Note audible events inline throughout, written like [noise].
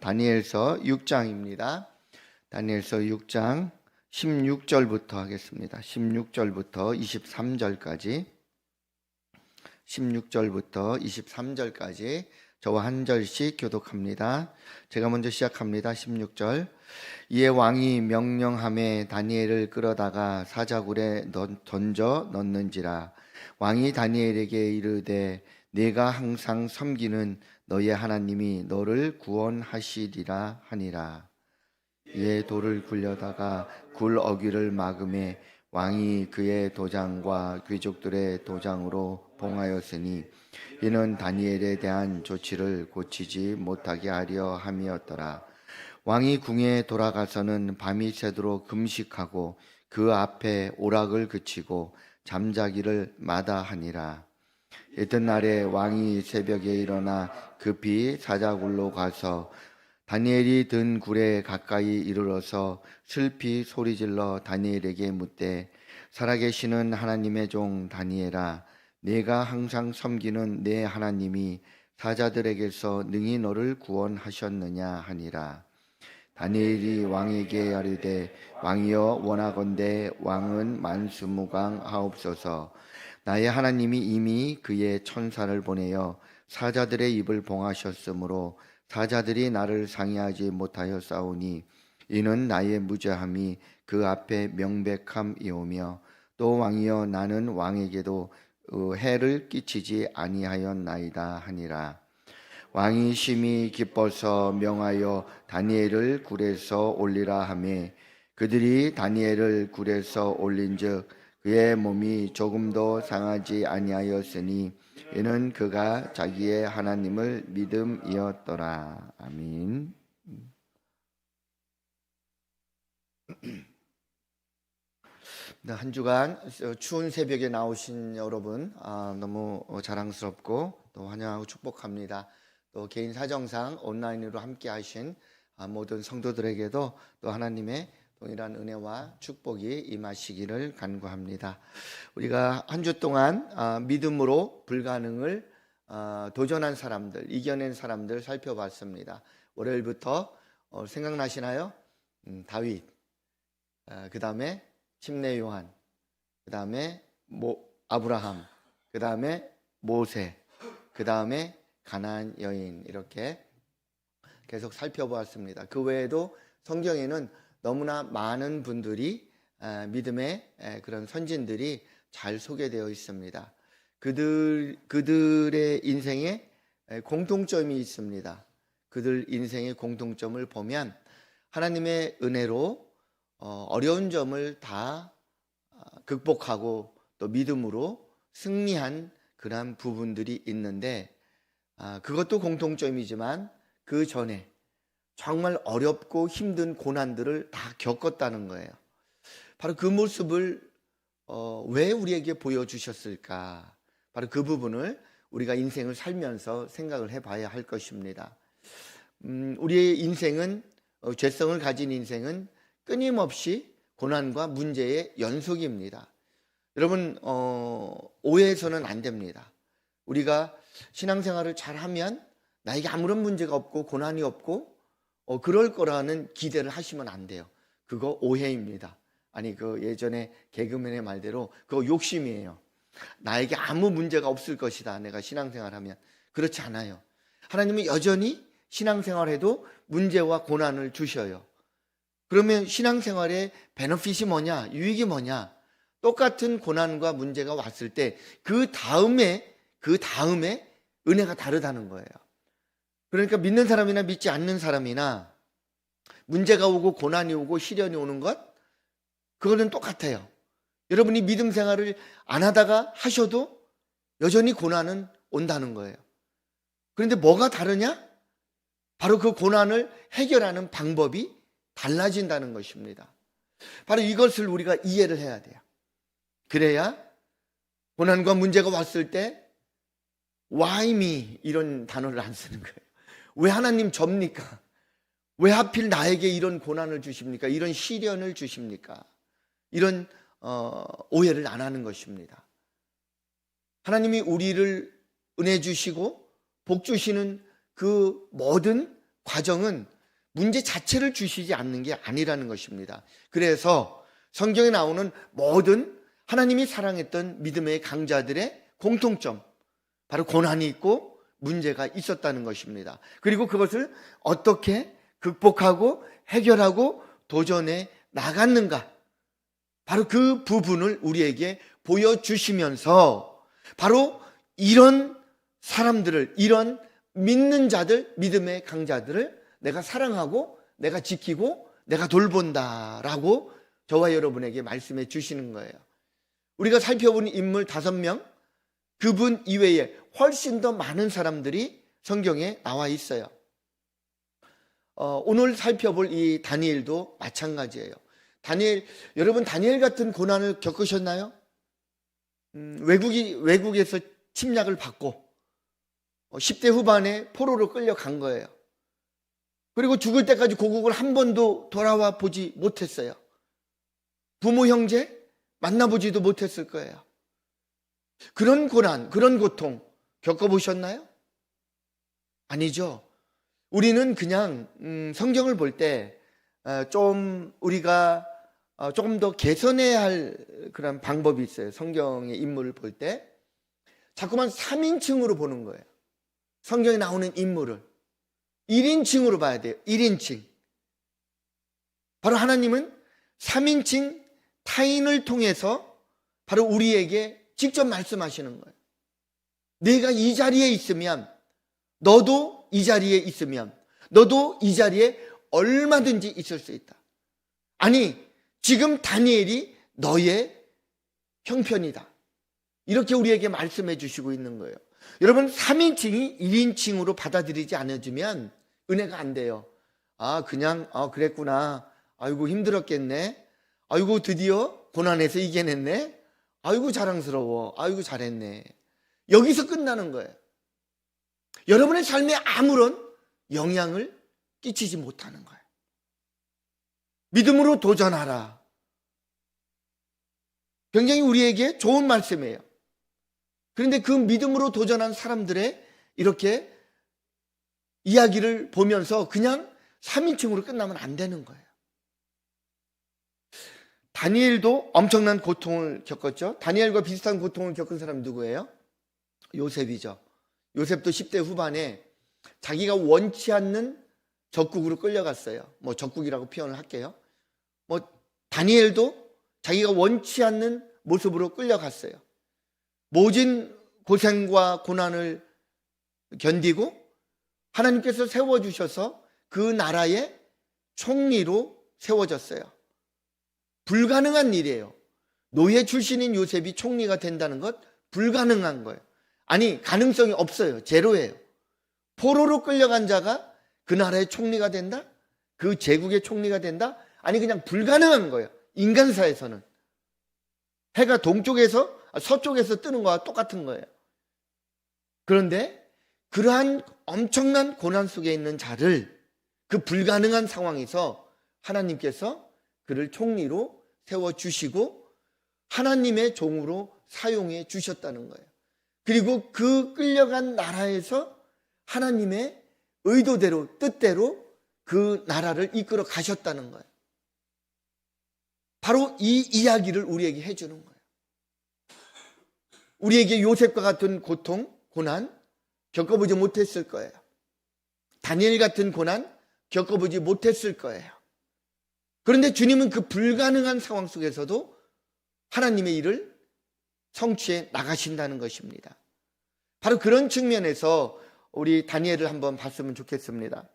다니엘서 6장입니다. 다니엘서 6장 16절부터 하겠습니다. 16절부터 23절까지 16절부터 23절까지 저와 한 절씩 교독합니다. 제가 먼저 시작합니다. 16절. 이에 왕이 명령함에 다니엘을 끌어다가 사자굴에 넣- 던져 넣는지라 왕이 다니엘에게 이르되 내가 항상 섬기는 너의 하나님이 너를 구원하시리라 하니라. 이에 돌을 굴려다가 굴 어귀를 막음에 왕이 그의 도장과 귀족들의 도장으로 봉하였으니 이는 다니엘에 대한 조치를 고치지 못하게 하려 함이었더라. 왕이 궁에 돌아가서는 밤이 새도록 금식하고 그 앞에 오락을 그치고 잠자기를 마다하니라. 이튿날에 왕이 새벽에 일어나 급히 사자굴로 가서 다니엘이 든 굴에 가까이 이르러서 슬피 소리질러 다니엘에게 묻되 살아계시는 하나님의 종 다니엘아 내가 항상 섬기는 내 하나님이 사자들에게서 능히 너를 구원하셨느냐 하니라. 다니엘이 왕에게 아뢰되 왕이여 원하건대 왕은 만수무강 하옵소서 나의 하나님이 이미 그의 천사를 보내어 사자들의 입을 봉하셨으므로 사자들이 나를 상의하지 못하여 싸우니 이는 나의 무죄함이 그 앞에 명백함이오며 또 왕이여 나는 왕에게도 어, 해를 끼치지 아니하였나이다 하니라. 왕이 심히 기뻐서 명하여 다니엘을 굴에서 올리라 하매 그들이 다니엘을 굴에서 올린즉 그의 몸이 조금도 상하지 아니하였으니 이는 그가 자기의 하나님을 믿음이었더라. 아멘. [clears throat] 네, 한 주간 추운 새벽에 나오신 여러분 아, 너무 자랑스럽고 또 환영하고 축복합니다. 또 개인 사정상 온라인으로 함께 하신 아, 모든 성도들에게도 또 하나님의 동일한 은혜와 축복이 임하시기를 간구합니다. 우리가 한 주 동안 아, 믿음으로 불가능을 아, 도전한 사람들, 이겨낸 사람들 살펴봤습니다. 월요일부터 어, 생각나시나요? 음, 다윗, 그 다음에 침례 요한, 그 다음에 아브라함, 그 다음에 모세, 그 다음에 가나안 여인 이렇게 계속 살펴보았습니다. 그 외에도 성경에는 너무나 많은 분들이 아, 믿음의 에, 그런 선진들이 잘 소개되어 있습니다. 그들 그들의 인생에 에, 공통점이 있습니다. 그들 인생의 공통점을 보면 하나님의 은혜로 어, 어려운 점을 다 아, 극복하고 또 믿음으로 승리한 그러한 부분들이 있는데 아, 그것도 공통점이지만 그 전에 정말 어렵고 힘든 고난들을 다 겪었다는 거예요. 바로 그 모습을 어, 왜 우리에게 보여주셨을까? 바로 그 부분을 우리가 인생을 살면서 생각을 해봐야 할 것입니다. 음, 우리의 인생은 어, 죄성을 가진 인생은 끊임없이 고난과 문제의 연속입니다. 여러분 어, 오해해서는 안 됩니다. 우리가 신앙생활을 잘하면 나에게 아무런 문제가 없고 고난이 없고 어, 그럴 거라는 기대를 하시면 안 돼요. 그거 오해입니다. 아니 그 예전에 개그맨의 말대로 그거 욕심이에요. 나에게 아무 문제가 없을 것이다. 내가 신앙생활하면 그렇지 않아요. 하나님은 여전히 신앙생활해도 문제와 고난을 주셔요. 그러면 신앙생활의 베너핏이 뭐냐? 유익이 뭐냐? 똑같은 고난과 문제가 왔을 때 그 다음에 그 다음에 은혜가 다르다는 거예요. 그러니까 믿는 사람이나 믿지 않는 사람이나 문제가 오고 고난이 오고 시련이 오는 것 그거는 똑같아요. 여러분이 믿음 생활을 안 하다가 하셔도 여전히 고난은 온다는 거예요. 그런데 뭐가 다르냐? 바로 그 고난을 해결하는 방법이 달라진다는 것입니다. 바로 이것을 우리가 이해를 해야 돼요. 그래야 고난과 문제가 왔을 때 why me 이런 단어를 안 쓰는 거예요. 왜 하나님 접니까? 왜 하필 나에게 이런 고난을 주십니까? 이런 시련을 주십니까? 이런 어, 오해를 안 하는 것입니다. 하나님이 우리를 은혜 주시고 복 주시는 그 모든 과정은 문제 자체를 주시지 않는 게 아니라는 것입니다. 그래서 성경에 나오는 모든 하나님이 사랑했던 믿음의 강자들의 공통점, 바로 고난이 있고 문제가 있었다는 것입니다. 그리고 그것을 어떻게 극복하고 해결하고 도전해 나갔는가. 바로 그 부분을 우리에게 보여주시면서 바로 이런 사람들을, 이런 믿는 자들, 믿음의 강자들을 내가 사랑하고 내가 지키고 내가 돌본다라고 저와 여러분에게 말씀해 주시는 거예요. 우리가 살펴본 인물 다섯 명, 그분 이외에 훨씬 더 많은 사람들이 성경에 나와 있어요. 어, 오늘 살펴볼 이 다니엘도 마찬가지예요. 다니엘, 여러분 다니엘 같은 고난을 겪으셨나요? 음, 외국이, 외국에서 침략을 받고, 어, 10대 후반에 포로로 끌려간 거예요. 그리고 죽을 때까지 고국을 한 번도 돌아와 보지 못했어요. 부모, 형제 만나보지도 못했을 거예요. 그런 고난, 그런 고통 겪어보셨나요? 아니죠. 우리는 그냥 음, 성경을 볼 때 좀 우리가 어, 조금 더 개선해야 할 그런 방법이 있어요. 성경의 인물을 볼 때 자꾸만 3인칭으로 보는 거예요. 성경에 나오는 인물을 1인칭으로 봐야 돼요. 1인칭. 바로 하나님은 3인칭 타인을 통해서 바로 우리에게 직접 말씀하시는 거예요. 내가 이 자리에 있으면 너도 이 자리에 있으면 너도 이 자리에 얼마든지 있을 수 있다. 아니, 지금 다니엘이 너의 형편이다. 이렇게 우리에게 말씀해 주시고 있는 거예요. 여러분, 3인칭이 1인칭으로 받아들이지 않아주면 은혜가 안 돼요. 아, 그냥, 아, 그랬구나. 아이고, 힘들었겠네. 아이고, 드디어 고난에서 이겨냈네. 아이고, 자랑스러워. 아이고, 잘했네. 여기서 끝나는 거예요. 여러분의 삶에 아무런 영향을 끼치지 못하는 거예요. 믿음으로 도전하라. 굉장히 우리에게 좋은 말씀이에요. 그런데 그 믿음으로 도전한 사람들의 이렇게 이야기를 보면서 그냥 3인칭으로 끝나면 안 되는 거예요. 다니엘도 엄청난 고통을 겪었죠. 다니엘과 비슷한 고통을 겪은 사람이 누구예요? 요셉이죠. 요셉도 10대 후반에 자기가 원치 않는 적국으로 끌려갔어요. 뭐 적국이라고 표현을 할게요. 뭐 다니엘도 자기가 원치 않는 모습으로 끌려갔어요. 모진 고생과 고난을 견디고 하나님께서 세워주셔서 그 나라의 총리로 세워졌어요. 불가능한 일이에요. 노예 출신인 요셉이 총리가 된다는 것 불가능한 거예요. 아니, 가능성이 없어요. 제로예요. 포로로 끌려간 자가 그 나라의 총리가 된다? 그 제국의 총리가 된다? 아니, 그냥 불가능한 거예요. 인간사에서는. 해가 동쪽에서, 아, 서쪽에서 뜨는 거와 똑같은 거예요. 그런데 그러한 엄청난 고난 속에 있는 자를 그 불가능한 상황에서 하나님께서 그를 총리로 세워 주시고 하나님의 종으로 사용해 주셨다는 거예요. 그리고 그 끌려간 나라에서 하나님의 의도대로, 뜻대로 그 나라를 이끌어 가셨다는 거예요. 바로 이 이야기를 우리에게 해주는 거예요. 우리에게 요셉과 같은 고통, 고난 겪어보지 못했을 거예요. 다니엘 같은 고난 겪어보지 못했을 거예요. 그런데 주님은 그 불가능한 상황 속에서도 하나님의 일을 성취해 나가신다는 것입니다. 바로 그런 측면에서 우리 다니엘을 한번 봤으면 좋겠습니다.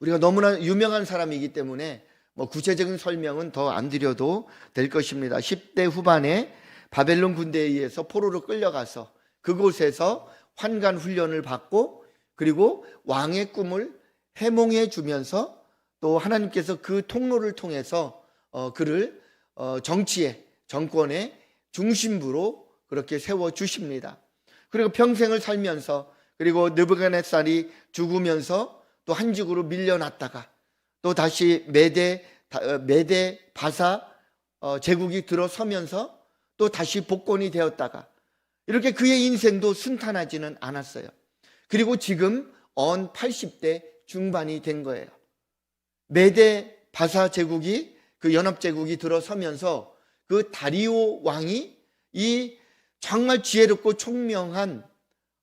우리가 너무나 유명한 사람이기 때문에 뭐 구체적인 설명은 더 안 드려도 될 것입니다. 10대 후반에 바벨론 군대에 의해서 포로로 끌려가서 그곳에서 환관 훈련을 받고 그리고 왕의 꿈을 해몽해 주면서 또 하나님께서 그 통로를 통해서 어, 그를 어, 정치의 정권의 중심부로 그렇게 세워 주십니다. 그리고 평생을 살면서 그리고 느부갓네살이 죽으면서 또 한직으로 밀려났다가 또 다시 메대 어, 메대 바사 어, 제국이 들어서면서 또 다시 복권이 되었다가 이렇게 그의 인생도 순탄하지는 않았어요. 그리고 지금 언 80대 중반이 된 거예요. 메데 바사 제국이 그 연합 제국이 들어서면서 그 다리오 왕이 이 정말 지혜롭고 총명한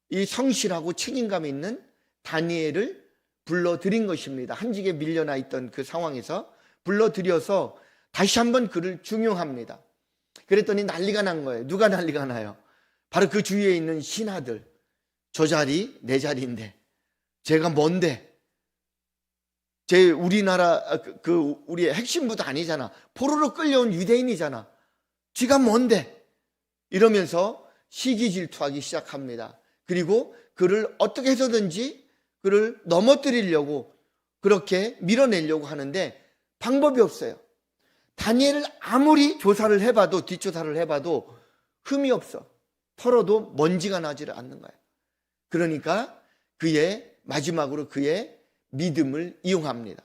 이 성실하고 책임감 있는 다니엘을 불러들인 것입니다. 한직에 밀려나 있던 그 상황에서 불러들여서 다시 한번 그를 중용합니다. 그랬더니 난리가 난 거예요. 누가 난리가 나요? 바로 그 주위에 있는 신하들. 저 자리 내 자리인데 제가 뭔데? 제 우리나라 아, 그, 그 우리의 핵심부도 아니잖아. 포로로 끌려온 유대인이잖아. 쥐가 뭔데? 이러면서 시기 질투하기 시작합니다. 그리고 그를 어떻게 해서든지 그를 넘어뜨리려고 그렇게 밀어내려고 하는데 방법이 없어요. 다니엘을 아무리 조사를 해봐도 뒷조사를 해봐도 흠이 없어. 털어도 먼지가 나지를 않는 거예요. 그러니까 그의 마지막으로 그의 믿음을 이용합니다.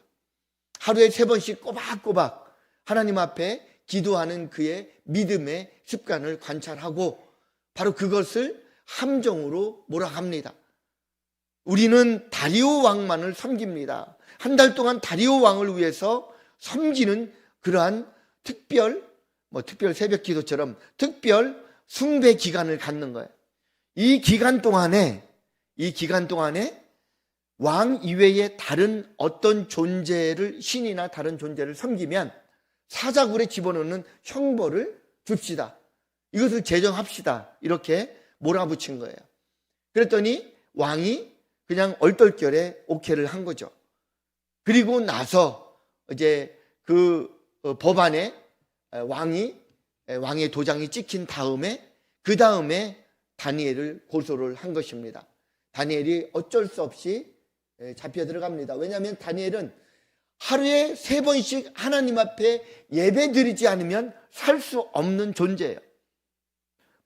하루에 세 번씩 꼬박꼬박 하나님 앞에 기도하는 그의 믿음의 습관을 관찰하고 바로 그것을 함정으로 몰아갑니다. 우리는 다리오 왕만을 섬깁니다. 한 달 동안 다리오 왕을 위해서 섬기는 그러한 특별, 뭐 특별 새벽 기도처럼 특별 숭배 기간을 갖는 거예요. 이 기간 동안에, 이 기간 동안에 왕 이외에 다른 어떤 존재를, 신이나 다른 존재를 섬기면 사자굴에 집어넣는 형벌을 줍시다. 이것을 제정합시다. 이렇게 몰아붙인 거예요. 그랬더니 왕이 그냥 얼떨결에 오케이를 한 거죠. 그리고 나서 이제 그 어, 법안에 왕이 왕의 도장이 찍힌 다음에 그 다음에 다니엘을 고소를 한 것입니다. 다니엘이 어쩔 수 없이 잡혀 들어갑니다. 왜냐하면 다니엘은 하루에 세 번씩 하나님 앞에 예배 드리지 않으면 살 수 없는 존재예요.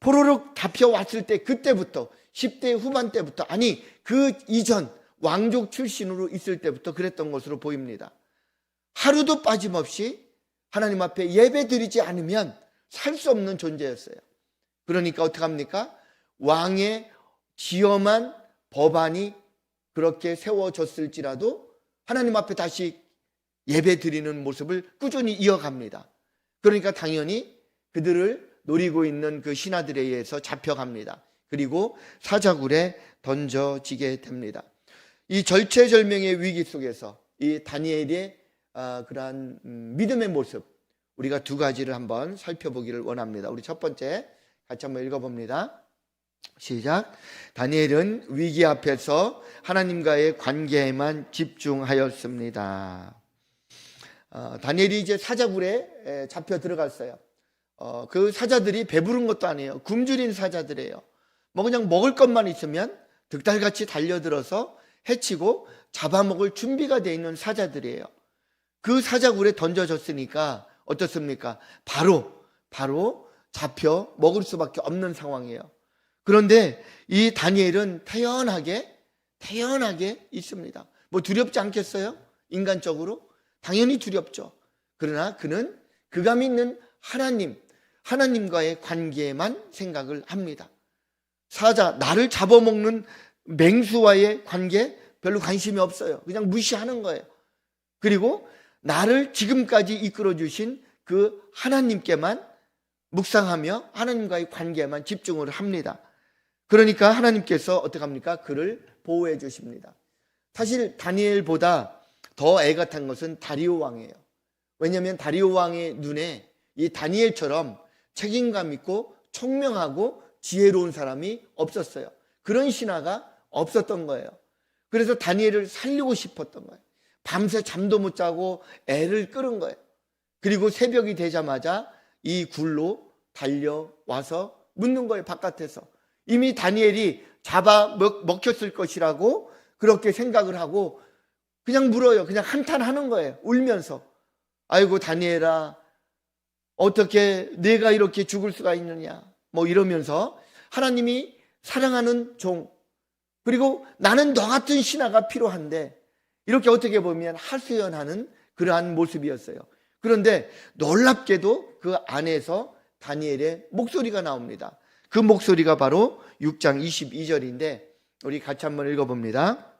포로로 잡혀왔을 때 그때부터 10대 후반 때부터 아니 그 이전 왕족 출신으로 있을 때부터 그랬던 것으로 보입니다. 하루도 빠짐없이 하나님 앞에 예배 드리지 않으면 살 수 없는 존재였어요. 그러니까 어떡합니까? 왕의 지엄한 법안이 그렇게 세워졌을지라도 하나님 앞에 다시 예배 드리는 모습을 꾸준히 이어갑니다. 그러니까 당연히 그들을 노리고 있는 그 신하들에 의해서 잡혀갑니다. 그리고 사자굴에 던져지게 됩니다. 이 절체절명의 위기 속에서 이 다니엘의 아, 그러한 음, 믿음의 모습 우리가 두 가지를 한번 살펴보기를 원합니다. 우리 첫 번째 같이 한번 읽어봅니다. 시작. 다니엘은 위기 앞에서 하나님과의 관계에만 집중하였습니다. 어, 다니엘이 이제 사자굴에 잡혀 들어갔어요. 어, 그 사자들이 배부른 것도 아니에요. 굶주린 사자들이에요. 뭐 그냥 먹을 것만 있으면 득달같이 달려들어서 해치고 잡아먹을 준비가 되어 있는 사자들이에요. 그 사자굴에 던져졌으니까 어떻습니까? 바로 바로 잡혀 먹을 수밖에 없는 상황이에요. 그런데 이 다니엘은 태연하게 태연하게 있습니다. 뭐 두렵지 않겠어요? 인간적으로 당연히 두렵죠. 그러나 그는 그가 믿는 하나님, 하나님과의 관계에만 생각을 합니다. 사자, 나를 잡아먹는 맹수와의 관계 별로 관심이 없어요. 그냥 무시하는 거예요. 그리고 나를 지금까지 이끌어 주신 그 하나님께만 묵상하며 하나님과의 관계에만 집중을 합니다. 그러니까 하나님께서 어떻게 합니까? 그를 보호해 주십니다. 사실 다니엘보다 더 애가 탄 것은 다리오 왕이에요. 왜냐하면 다리오 왕의 눈에 이 다니엘처럼 책임감 있고 총명하고 지혜로운 사람이 없었어요. 그런 신하가 없었던 거예요. 그래서 다니엘을 살리고 싶었던 거예요. 밤새 잠도 못 자고 애를 끌은 거예요. 그리고 새벽이 되자마자 이 굴로 달려와서 묻는 거예요, 바깥에서. 이미 다니엘이 잡아 먹, 혔을 것이라고 그렇게 생각을 하고 그냥 물어요. 그냥 한탄하는 거예요. 울면서. 아이고, 다니엘아, 어떻게 내가 이렇게 죽을 수가 있느냐. 뭐 이러면서 하나님이 사랑하는 종, 그리고 나는 너 같은 신하가 필요한데 이렇게 어떻게 보면 하수연하는 그러한 모습이었어요. 그런데 놀랍게도 그 안에서 다니엘의 목소리가 나옵니다. 그 목소리가 바로 6장 22절인데 우리 같이 한번 읽어봅니다.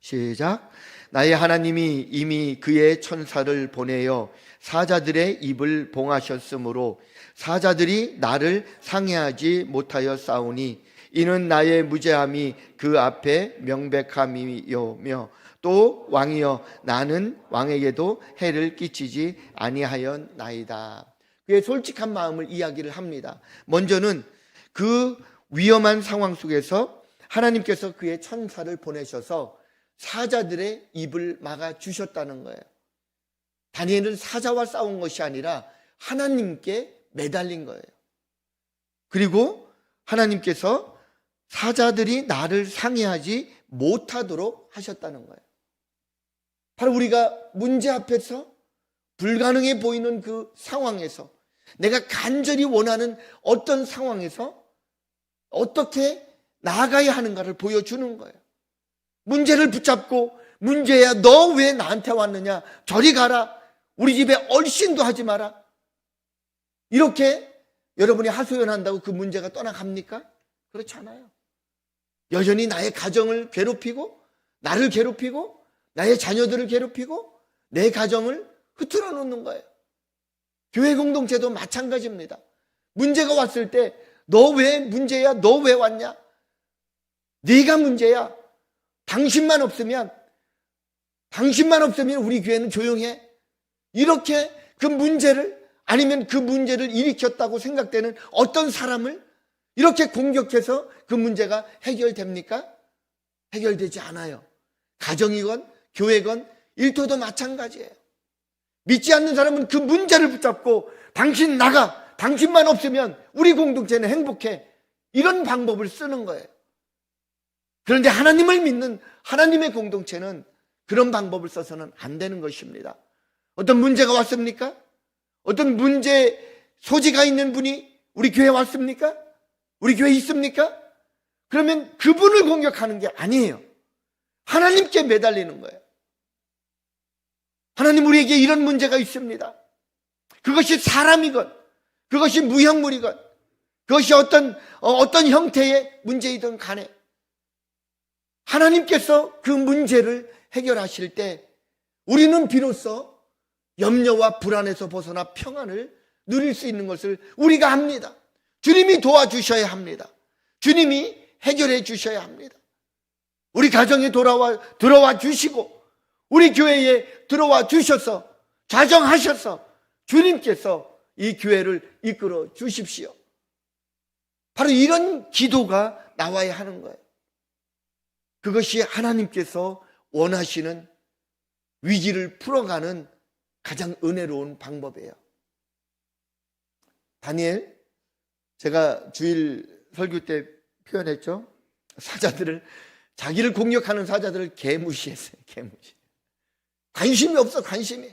시작. 나의 하나님이 이미 그의 천사를 보내어 사자들의 입을 봉하셨으므로 사자들이 나를 상해하지 못하여 싸우니 이는 나의 무죄함이 그 앞에 명백함이요며 또 왕이여 나는 왕에게도 해를 끼치지 아니하였나이다. 그의 솔직한 마음을 이야기를 합니다. 먼저는 그 위험한 상황 속에서 하나님께서 그의 천사를 보내셔서 사자들의 입을 막아 주셨다는 거예요. 다니엘은 사자와 싸운 것이 아니라 하나님께 매달린 거예요. 그리고 하나님께서 사자들이 나를 상해하지 못하도록 하셨다는 거예요. 바로 우리가 문제 앞에서 불가능해 보이는 그 상황에서 내가 간절히 원하는 어떤 상황에서 어떻게 나아가야 하는가를 보여주는 거예요. 문제를 붙잡고 문제야 너 왜 나한테 왔느냐 저리 가라 우리 집에 얼씬도 하지 마라 이렇게 여러분이 하소연한다고 그 문제가 떠나갑니까? 그렇지 않아요. 여전히 나의 가정을 괴롭히고 나를 괴롭히고 나의 자녀들을 괴롭히고 내 가정을 흐트러 놓는 거예요. 교회 공동체도 마찬가지입니다. 문제가 왔을 때 너 왜 문제야? 너 왜 왔냐? 네가 문제야. 당신만 없으면 당신만 없으면 우리 교회는 조용해. 이렇게 그 문제를 아니면 그 문제를 일으켰다고 생각되는 어떤 사람을 이렇게 공격해서 그 문제가 해결됩니까? 해결되지 않아요. 가정이건 교회건 일터도 마찬가지예요. 믿지 않는 사람은 그 문제를 붙잡고 당신 나가 당신만 없으면 우리 공동체는 행복해 이런 방법을 쓰는 거예요. 그런데 하나님을 믿는 하나님의 공동체는 그런 방법을 써서는 안 되는 것입니다. 어떤 문제가 왔습니까? 어떤 문제 소지가 있는 분이 우리 교회에 왔습니까? 우리 교회에 있습니까? 그러면 그분을 공격하는 게 아니에요. 하나님께 매달리는 거예요. 하나님 우리에게 이런 문제가 있습니다. 그것이 사람이건, 그것이 무형물이건, 그것이 어떤, 어, 어떤 형태의 문제이든 간에, 하나님께서 그 문제를 해결하실 때, 우리는 비로소 염려와 불안에서 벗어나 평안을 누릴 수 있는 것을 우리가 합니다. 주님이 도와주셔야 합니다. 주님이 해결해 주셔야 합니다. 우리 가정에 돌아와, 들어와 주시고, 우리 교회에 들어와 주셔서, 자정하셔서, 주님께서 이 교회를 이끌어 주십시오. 바로 이런 기도가 나와야 하는 거예요. 그것이 하나님께서 원하시는 위기를 풀어가는 가장 은혜로운 방법이에요. 다니엘, 제가 주일 설교 때 표현했죠. 사자들을, 자기를 공격하는 사자들을 개무시했어요. 개무시. 관심이 없어, 관심이.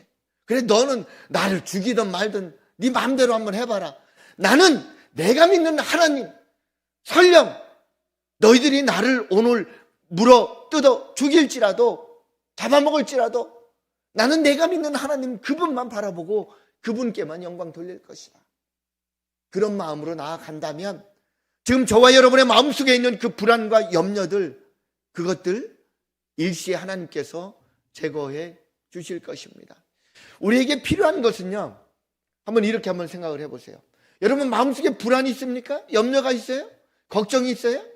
그래, 너는 나를 죽이든 말든 네 마음대로 한번 해봐라. 나는 내가 믿는 하나님, 설령 너희들이 나를 오늘 물어 뜯어 죽일지라도 잡아먹을지라도 나는 내가 믿는 하나님 그분만 바라보고 그분께만 영광 돌릴 것이다. 그런 마음으로 나아간다면 지금 저와 여러분의 마음속에 있는 그 불안과 염려들 그것들 일시에 하나님께서 제거해 주실 것입니다. 우리에게 필요한 것은요. 한번 이렇게 한번 생각을 해 보세요. 여러분 마음속에 불안이 있습니까? 염려가 있어요? 걱정이 있어요?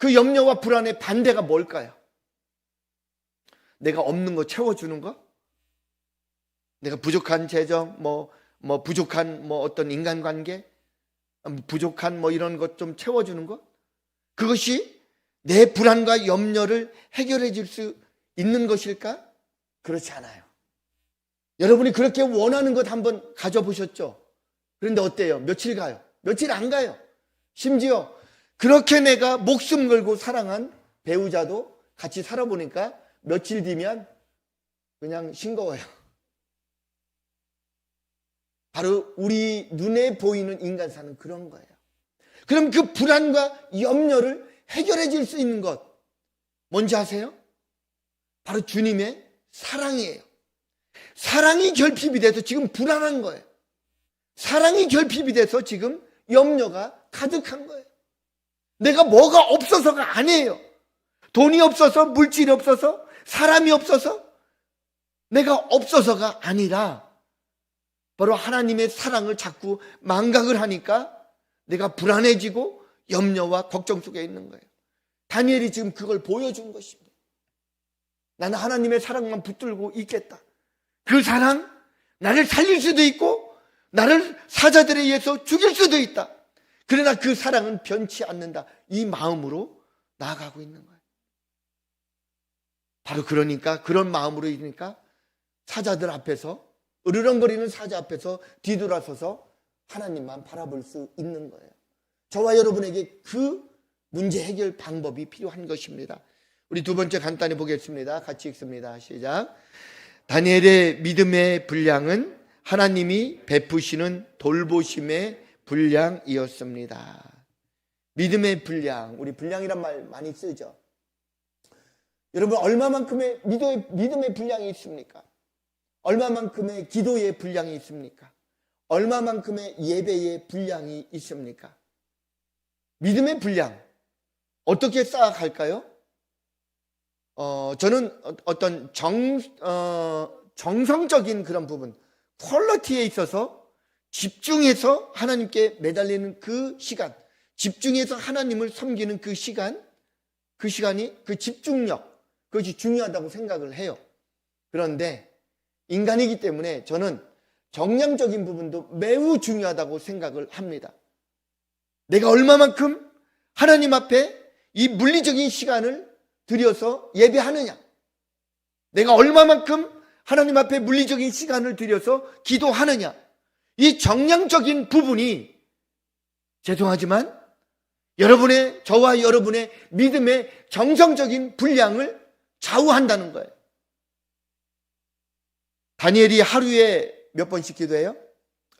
그 염려와 불안의 반대가 뭘까요? 내가 없는 거 채워주는 거? 내가 부족한 재정, 뭐, 뭐, 부족한 뭐 어떤 인간관계? 부족한 뭐 이런 것 좀 채워주는 것? 그것이 내 불안과 염려를 해결해 줄 수 있는 것일까? 그렇지 않아요. 여러분이 그렇게 원하는 것 한번 가져보셨죠? 그런데 어때요? 며칠 가요? 며칠 안 가요. 심지어 그렇게 내가 목숨 걸고 사랑한 배우자도 같이 살아보니까 며칠 뒤면 그냥 싱거워요. 바로 우리 눈에 보이는 인간사는 그런 거예요. 그럼 그 불안과 염려를 해결해 줄 수 있는 것 뭔지 아세요? 바로 주님의 사랑이에요. 사랑이 결핍이 돼서 지금 불안한 거예요. 사랑이 결핍이 돼서 지금 염려가 가득한 거예요. 내가 뭐가 없어서가 아니에요. 돈이 없어서, 물질이 없어서, 사람이 없어서, 내가 없어서가 아니라, 바로 하나님의 사랑을 자꾸 망각을 하니까 내가 불안해지고 염려와 걱정 속에 있는 거예요. 다니엘이 지금 그걸 보여준 것입니다. 나는 하나님의 사랑만 붙들고 있겠다. 그 사랑, 나를 살릴 수도 있고, 나를 사자들에 의해서 죽일 수도 있다. 그러나 그 사랑은 변치 않는다. 이 마음으로 나아가고 있는 거예요. 바로 그러니까, 그런 마음으로 있으니까 사자들 앞에서, 으르렁거리는 사자 앞에서 뒤돌아서서 하나님만 바라볼 수 있는 거예요. 저와 여러분에게 그 문제 해결 방법이 필요한 것입니다. 우리 두 번째 간단히 보겠습니다. 같이 읽습니다. 시작. 다니엘의 믿음의 분량은 하나님이 베푸시는 돌보심의 분량이었습니다. 믿음의 분량, 우리 분량이란 말 많이 쓰죠. 여러분 얼마만큼의 믿음의, 믿음의 분량이 있습니까? 얼마만큼의 기도의 분량이 있습니까? 얼마만큼의 예배의 분량이 있습니까? 믿음의 분량 어떻게 쌓아갈까요? 어, 저는 어떤 정, 어, 정성적인 그런 부분, 퀄러티에 있어서 집중해서 하나님께 매달리는 그 시간, 집중해서 하나님을 섬기는 그 시간, 그 시간이 그 집중력, 그것이 중요하다고 생각을 해요. 그런데 인간이기 때문에 저는 정량적인 부분도 매우 중요하다고 생각을 합니다. 내가 얼마만큼 하나님 앞에 이 물리적인 시간을 들여서 예배하느냐. 내가 얼마만큼 하나님 앞에 물리적인 시간을 들여서 기도하느냐. 이 정량적인 부분이 죄송하지만 여러분의 저와 여러분의 믿음의 정성적인 분량을 좌우한다는 거예요. 다니엘이 하루에 몇 번씩 기도해요?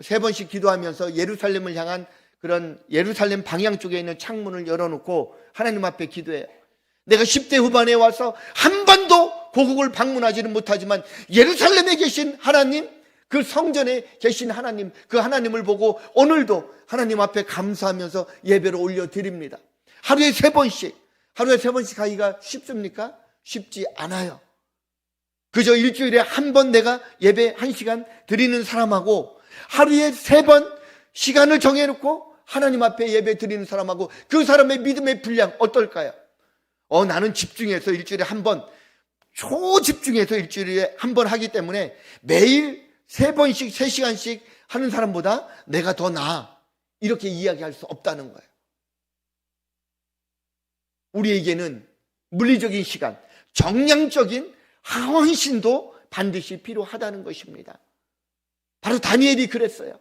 세 번씩 기도하면서 예루살렘을 향한 그런 예루살렘 방향 쪽에 있는 창문을 열어놓고 하나님 앞에 기도해요. 내가 10대 후반에 와서 한 번도 고국을 방문하지는 못하지만 예루살렘에 계신 하나님, 그 성전에 계신 하나님, 그 하나님을 보고 오늘도 하나님 앞에 감사하면서 예배를 올려드립니다. 하루에 세 번씩, 하루에 세 번씩 하기가 쉽습니까? 쉽지 않아요. 그저 일주일에 한 번 내가 예배 한 시간 드리는 사람하고 하루에 세 번 시간을 정해놓고 하나님 앞에 예배 드리는 사람하고 그 사람의 믿음의 분량 어떨까요? 어, 나는 집중해서 일주일에 한 번, 초집중해서 일주일에 한 번 하기 때문에 매일 세 번씩, 세 시간씩 하는 사람보다 내가 더 나아. 이렇게 이야기할 수 없다는 거예요. 우리에게는 물리적인 시간, 정량적인 헌신도 반드시 필요하다는 것입니다. 바로 다니엘이 그랬어요.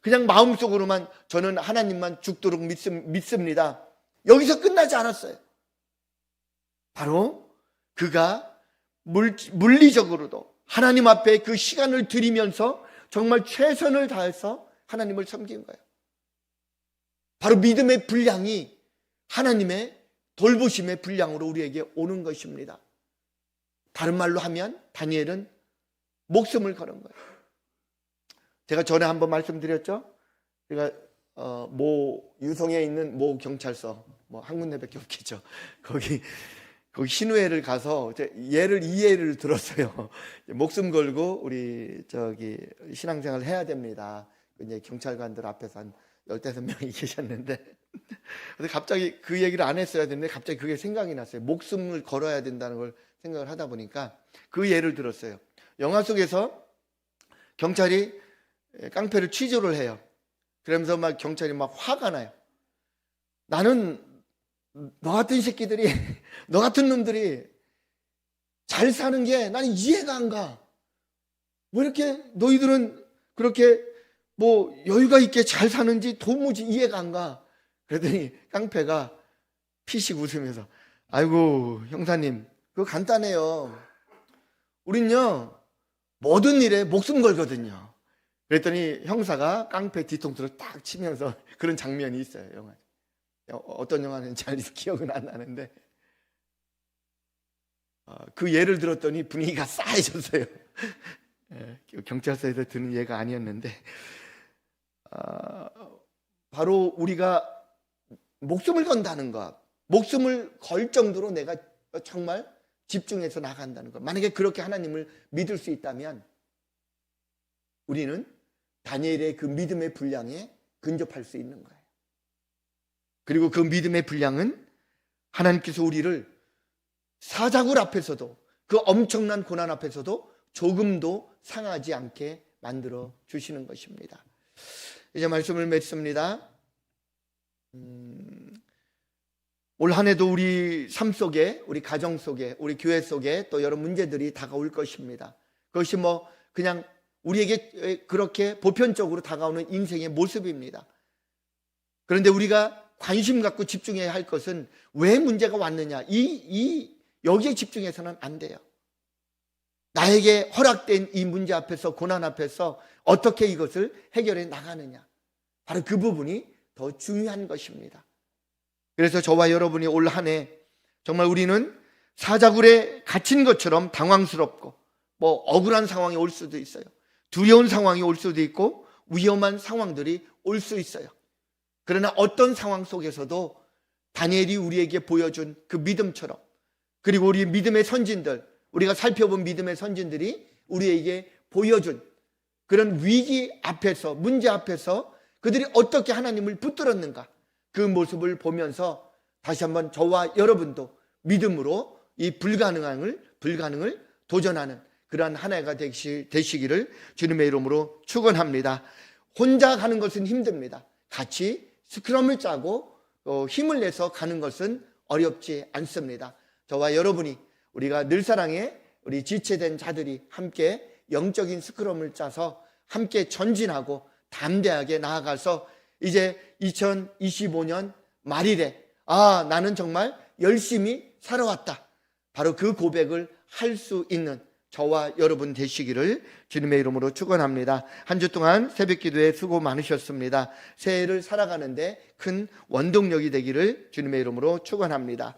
그냥 마음속으로만 저는 하나님만 죽도록 믿습니다. 여기서 끝나지 않았어요. 바로 그가 물리적으로도 하나님 앞에 그 시간을 들이면서 정말 최선을 다해서 하나님을 섬긴 거예요. 바로 믿음의 분량이 하나님의 돌보심의 분량으로 우리에게 오는 것입니다. 다른 말로 하면 다니엘은 목숨을 거는 거예요. 제가 전에 한번 말씀드렸죠. 제가 어, 모 유성에 있는 모 경찰서 뭐 한 군데밖에 없겠죠. [laughs] 거기 그 신우회를 가서 예를 이 예를 들었어요. [laughs] 목숨 걸고 우리 저기 신앙생활 해야 됩니다. 이제 경찰관들 앞에서 한 열대섯 명이 [laughs] 계셨는데 근데 갑자기 그 얘기를 안 했어야 되는데 갑자기 그게 생각이 났어요. 목숨을 걸어야 된다는 걸 생각을 하다 보니까 그 예를 들었어요. 영화 속에서 경찰이 깡패를 취조를 해요. 그러면서 막 경찰이 막 화가 나요. 나는 너 같은 새끼들이, [laughs] 너 같은 놈들이 잘 사는 게 나는 이해가 안 가. 왜 이렇게 너희들은 그렇게 뭐 여유가 있게 잘 사는지 도무지 이해가 안 가. 그랬더니 깡패가 피식 웃으면서 아이고 형사님 그거 간단해요. 우린요 모든 일에 목숨 걸거든요. 그랬더니 형사가 깡패 뒤통수를 딱 치면서 [laughs] 그런 장면이 있어요 영화. 어, 어떤 영화는 잘 [laughs] 기억은 안 나는데 어, 그 예를 들었더니 분위기가 싸해졌어요. [laughs] 예, 경찰서에서 드는 예가 아니었는데 어, 바로 우리가 목숨을 건다는 것, 목숨을 걸 정도로 내가 정말 집중해서 나간다는 것. 만약에 그렇게 하나님을 믿을 수 있다면 우리는 다니엘의 그 믿음의 분량에 근접할 수 있는 거예요. 그리고 그 믿음의 분량은 하나님께서 우리를 사자굴 앞에서도 그 엄청난 고난 앞에서도 조금도 상하지 않게 만들어 주시는 것입니다. 이제 말씀을 맺습니다. 음, 올 한해도 우리 삶 속에, 우리 가정 속에, 우리 교회 속에 또 여러 문제들이 다가올 것입니다. 그것이 뭐 그냥 우리에게 그렇게 보편적으로 다가오는 인생의 모습입니다. 그런데 우리가 관심 갖고 집중해야 할 것은 왜 문제가 왔느냐. 이, 이, 여기에 집중해서는 안 돼요. 나에게 허락된 이 문제 앞에서, 고난 앞에서 어떻게 이것을 해결해 나가느냐. 바로 그 부분이 더 중요한 것입니다. 그래서 저와 여러분이 올 한 해 정말 우리는 사자굴에 갇힌 것처럼 당황스럽고 뭐 억울한 상황이 올 수도 있어요. 두려운 상황이 올 수도 있고 위험한 상황들이 올 수 있어요. 그러나 어떤 상황 속에서도 다니엘이 우리에게 보여준 그 믿음처럼 그리고 우리 믿음의 선진들 우리가 살펴본 믿음의 선진들이 우리에게 보여준 그런 위기 앞에서 문제 앞에서 그들이 어떻게 하나님을 붙들었는가 그 모습을 보면서 다시 한번 저와 여러분도 믿음으로 이 불가능함을 불가능을 도전하는 그러한 한 해가 되시, 되시기를 주님의 이름으로 축원합니다. 혼자 가는 것은 힘듭니다. 같이 스크럼을 짜고 어, 힘을 내서 가는 것은 어렵지 않습니다. 저와 여러분이 우리가 늘 사랑에 우리 지체된 자들이 함께 영적인 스크럼을 짜서 함께 전진하고 담대하게 나아가서 이제 2025년 말일에 아 나는 정말 열심히 살아왔다. 바로 그 고백을 할 수 있는 저와 여러분 되시기를 주님의 이름으로 축원합니다. 한 주 동안 새벽 기도에 수고 많으셨습니다. 새해를 살아가는데 큰 원동력이 되기를 주님의 이름으로 축원합니다.